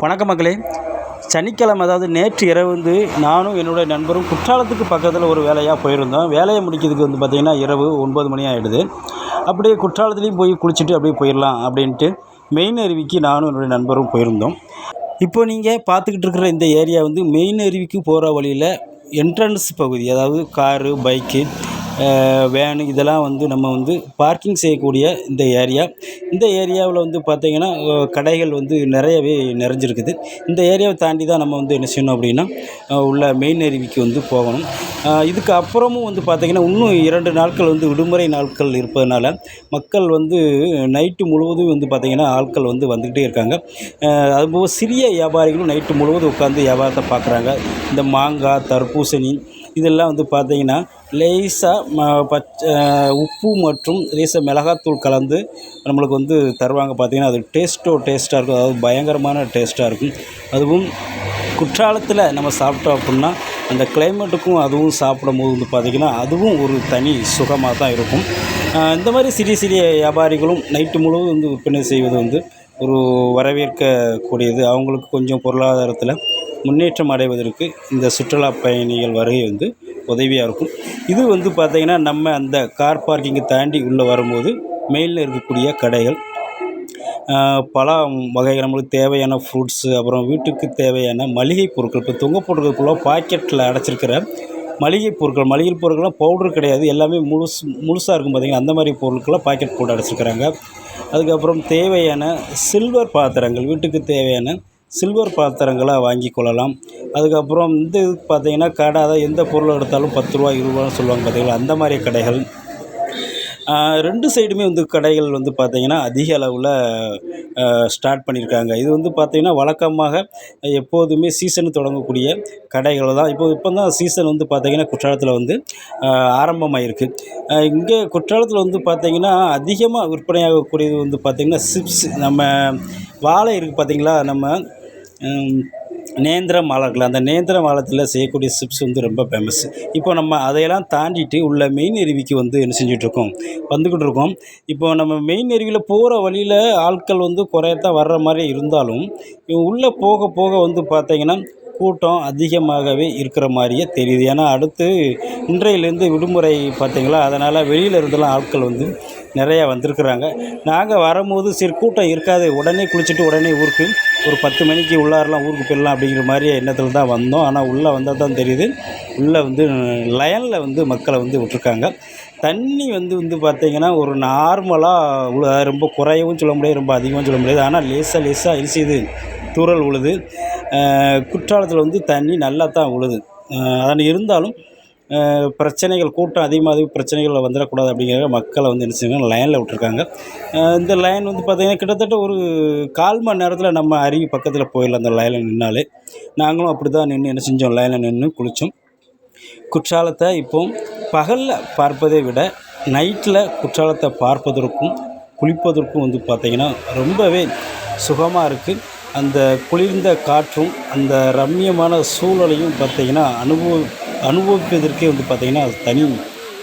வணக்கம் மக்களே சனிக்கிழமை அதாவது நேற்று இரவு வந்து நானும் என்னுடைய நண்பரும் குற்றாலத்துக்கு பக்கத்தில் ஒரு வேலையாக போயிருந்தோம். வேலையை முடிக்கிறதுக்கு வந்து பார்த்திங்கன்னா இரவு ஒன்பது மணி ஆகிடுது அப்படியே குற்றாலத்துலேயும் போய் குளிச்சுட்டு அப்படியே போயிடலாம் அப்படின்ட்டு மெயின் அருவிக்கு நானும் என்னுடைய நண்பரும் போயிருந்தோம். இப்போ நீங்கள் பார்த்துக்கிட்டு இருக்கிற இந்த ஏரியா வந்து மெயின் அருவிக்கு போகிற வழியில் என்ட்ரன்ஸ் பகுதி அதாவது காரு பைக்கு வேனு இதெல்லாம் வந்து நம்ம வந்து பார்க்கிங் செய்யக்கூடிய இந்த ஏரியா இந்த ஏரியாவில் வந்து பார்த்திங்கன்னா கடைகள் வந்து நிறையவே நிறைஞ்சிருக்குது. இந்த ஏரியாவை தாண்டி தான் நம்ம வந்து என்ன செய்யணும் அப்படின்னா உள்ள மெயின் அருவிக்கு வந்து போகணும். இதுக்கு அப்புறமும் வந்து பார்த்திங்கன்னா இன்னும் இரண்டு நாட்கள் வந்து விடுமுறை நாட்கள் இருப்பதனால மக்கள் வந்து நைட்டு முழுவதும் வந்து பார்த்திங்கன்னா ஆட்கள் வந்து வந்துக்கிட்டே இருக்காங்க. அதுபோக சிறிய வியாபாரிகளும் நைட்டு முழுவதும் உட்காந்து வியாபாரத்தை பார்க்குறாங்க. இந்த மாங்காய் தர்பூசணி இதெல்லாம் வந்து பார்த்தீங்கன்னா லேசாக பச்சை உப்பு மற்றும் லேசாக மிளகாத்தூள் கலந்து நம்மளுக்கு வந்து தருவாங்க. பார்த்தீங்கன்னா அது டேஸ்ட்டோ டேஸ்ட்டாக இருக்கும். அதாவது பயங்கரமான டேஸ்ட்டாக இருக்கும். அதுவும் குற்றாலத்தில் நம்ம சாப்பிட்டோம் அப்படின்னா அந்த கிளைமேட்டுக்கும் அதுவும் சாப்பிடும் போது வந்து பார்த்திங்கன்னா அதுவும் ஒரு தனி சுகமாக தான் இருக்கும். இந்த மாதிரி சிறிய சிறிய வியாபாரிகளும் நைட்டு முழுவதும் வந்து விற்பனை செய்வது வந்து ஒரு வரவேற்கக்கூடியது. அவங்களுக்கு கொஞ்சம் பொருளாதாரத்தில் முன்னேற்றம் அடைவதற்கு இந்த சுற்றுலா பயணிகள் வருகை வந்து உதவியாக இருக்கும். இது வந்து பார்த்திங்கன்னா நம்ம அந்த கார் பார்க்கிங்கை தாண்டி உள்ளே வரும்போது மெயிலில் இருக்கக்கூடிய கடைகள் பல வகைகள் நம்மளுக்கு தேவையான ஃப்ரூட்ஸு அப்புறம் வீட்டுக்கு தேவையான மளிகை பொருட்கள் இப்போ தொங்க போட்டுறதுக்குள்ள பாக்கெட்டில் அடைச்சிருக்கிற மளிகை பொருட்கள் மளிகை பொருட்கள்லாம் பவுடர் கிடையாது எல்லாமே முழுசு முழுசாக இருக்கும் பார்த்திங்கன்னா அந்த மாதிரி பொருட்கள்லாம் பாக்கெட் போட்டு அடைச்சிருக்கிறாங்க. அதுக்கப்புறம் தேவையான சில்வர் பாத்திரங்கள் வீட்டுக்கு தேவையான சில்வர் பாத்திரங்களை வாங்கி கொள்ளலாம். அதுக்கப்புறம் இந்த இது பார்த்தீங்கன்னா கடை அதாவது எந்த பொருள் எடுத்தாலும் பத்து ரூபா இருபது ரூபான்னு சொல்லுவாங்க பார்த்தீங்களா? அந்த மாதிரி கடைகள். ரெண்டு சைடுமே வந்து கடைகள் வந்து பார்த்திங்கன்னா அதிக அளவில் ஸ்டார்ட் பண்ணியிருக்காங்க. இது வந்து பார்த்திங்கன்னா வழக்கமாக எப்போதுமே சீசன் தொடங்கக்கூடிய கடைகள் தான். இப்போ இப்போ தான் சீசன் வந்து பார்த்திங்கன்னா குற்றாலத்தில் வந்து ஆரம்பமாயிருக்கு. இங்கே குற்றாலத்தில் வந்து பார்த்திங்கன்னா அதிகமாக விற்பனையாகக்கூடியது வந்து பார்த்திங்கன்னா சிப்ஸ். நம்ம வாழை இருக்குது பார்த்திங்களா? நம்ம நேந்திரம் நேந்திர மாலர்கள் அந்த நேந்திர மாலத்தில் செய்யக்கூடிய சிப்ஸ் வந்து ரொம்ப ஃபேமஸ் இப்போ நம்ம அதையெல்லாம் தாண்டிட்டு உள்ள மெயின் அருவிக்கு வந்து என்ன செஞ்சிட்ருக்கோம்? வந்துக்கிட்டு இருக்கோம் இப்போ நம்ம மெயின் அருவியில் போகிற வழியில் ஆட்கள் வந்து குறையத்தான் வர்ற மாதிரி இருந்தாலும் உள்ளே போக போக வந்து பார்த்தீங்கன்னா கூட்டம் அதிகமாகவே இருக்கிற மாதிரியே தெரியுது. ஏன்னா அடுத்து இன்றையிலேருந்து விடுமுறை பார்த்தீங்களா அதனால் வெளியில் இருந்தெல்லாம் ஆட்கள் வந்து நிறையா வந்திருக்கிறாங்க. நாங்கள் வரும்போது சரி கூட்டம் இருக்காது. உடனே குளிச்சுட்டு உடனே ஊருக்கு ஒரு பத்து மணிக்கு உள்ளாரெலாம் ஊருக்கு போயிடலாம் அப்படிங்கிற மாதிரி எண்ணத்தில் தான் வந்தோம். ஆனால் உள்ளே வந்தால் தான் தெரியுது. உள்ளே வந்து லயனில் வந்து மக்களை வந்து விட்ருக்காங்க தண்ணி வந்து வந்து பார்த்திங்கன்னா ஒரு நார்மலாக ரொம்ப குறையவும் சொல்ல முடியாது ரொம்ப அதிகமாக சொல்ல முடியாது. ஆனால் லேசாக லேசாக என்ன தூரல் தூறல் உழுது. குற்றாலத்தில் வந்து தண்ணி நல்லா தான் உழுது. அதனால் அதன் இருந்தாலும் பிரச்சனைகள் கூட்டம் அதிகமாக பிரச்சனைகள் வந்துடக்கூடாது அப்படிங்கிறத மக்களை வந்து என்ன செய்வாங்க? லைனில் விட்ருக்காங்க இந்த லைன் வந்து பார்த்திங்கன்னா கிட்டத்தட்ட ஒரு கால் மணி நேரத்தில் நம்ம அருவி பக்கத்தில் போயிடலாம் அந்த லைனில் நின்னாலே. நாங்களும் அப்படி தான் நின்று என்ன செஞ்சோம்? லைனில் நின்று குளித்தோம் குற்றாலத்தை இப்போ பகலில் பார்ப்பதை விட நைட்டில் குற்றாலத்தை பார்ப்பதற்கும் குளிப்பதற்கும் வந்து பார்த்திங்கன்னா ரொம்பவே சுகமாக இருக்குது அந்த குளிர்ந்த காற்றும் அந்த ரம்மியமான சூழலையும் பார்த்திங்கன்னா அனுபவம் அனுபவிப்பதற்கே வந்து பார்த்திங்கன்னா அது தனி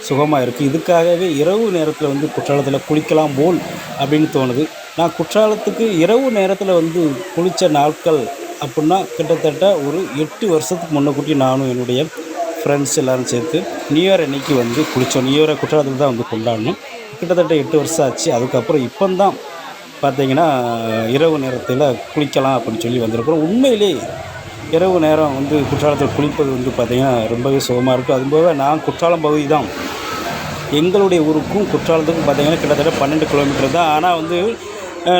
சுகமாக இருக்குது இதுக்காகவே இரவு நேரத்தில் வந்து குற்றாலத்தில் குளிக்கலாம் போல் அப்படின்னு தோணுது. நான் குற்றாலத்துக்கு இரவு நேரத்தில் வந்து குளித்த நாட்கள் அப்படின்னா கிட்டத்தட்ட ஒரு எட்டு வருஷத்துக்கு முன்னக்கூட்டி நானும் என்னுடைய ஃப்ரெண்ட்ஸ் எல்லோரும் சேர்த்து நியூ இயர் அன்னைக்கு வந்து குளித்தோம் நியூ இயரை குற்றாலத்தில் தான் வந்து கொண்டாடணும் கிட்டத்தட்ட எட்டு வருஷம் ஆச்சு. அதுக்கப்புறம் இப்போ தான் பார்த்தீங்கன்னா இரவு நேரத்தில் குளிக்கலாம் அப்படின்னு சொல்லி வந்திருக்கிறோம். உண்மையிலே இரவு நேரம் வந்து குற்றாலத்தில் குளிப்பது வந்து பார்த்திங்கன்னா ரொம்பவே சுகமாக இருக்கும். அதுபோக நான் குற்றாலம் பகுதி தான். எங்களுடைய ஊருக்கும் குற்றாலத்துக்கும் பார்த்திங்கன்னா கிட்டத்தட்ட பன்னெண்டு கிலோமீட்டர் தான். ஆனால் வந்து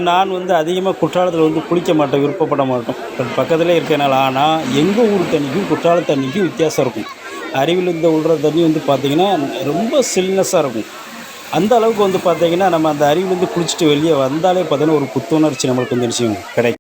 நான் வந்து அதிகமாக குற்றாலத்தில் வந்து குளிக்க மாட்டேன் விருப்பப்பட மாட்டோம். பட் பக்கத்தில் இருக்கனால ஆனால் எங்கள் ஊர் தண்ணிக்கும் குற்றால தண்ணிக்கும் வித்தியாசம் இருக்கும். அருவியில் இருந்து விழுற தண்ணி வந்து பார்த்திங்கன்னா ரொம்ப சில்னஸாக இருக்கும். அந்த அளவுக்கு வந்து பார்த்திங்கன்னா நம்ம அந்த அருவிலேருந்து குளிச்சுட்டு வெளியே வந்தாலே பார்த்தீங்கன்னா ஒரு புத்துணர்ச்சி நம்மளுக்கு வந்து நிச்சயம் கிடைக்கும்.